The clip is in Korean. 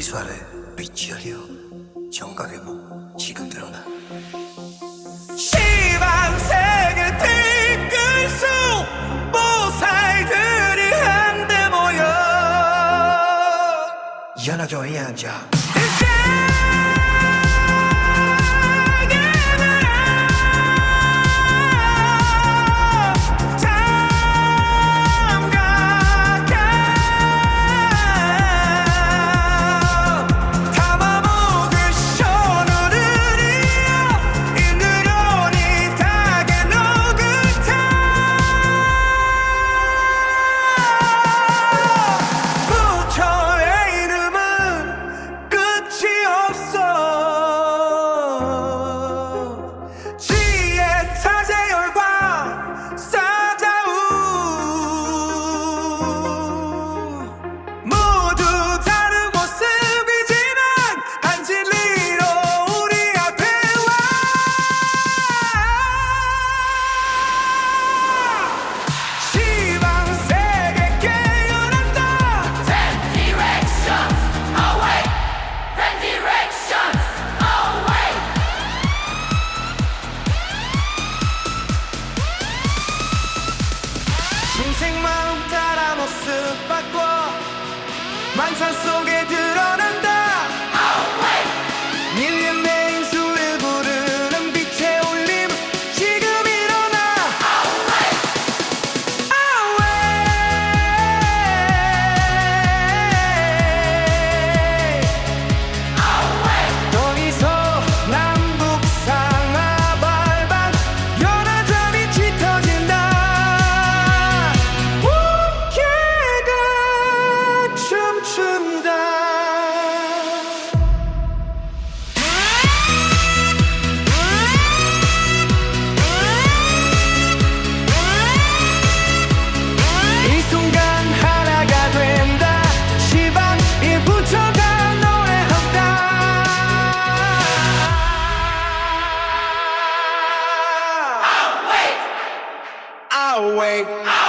수 아래 빛이 하려 정각의 몸 지금 드러나. 시방색을 뒤끌 수 보살들이 한데 모여. 연하교에 앉아 중생 마음 따라 모습 바꿔 만산 속에 away.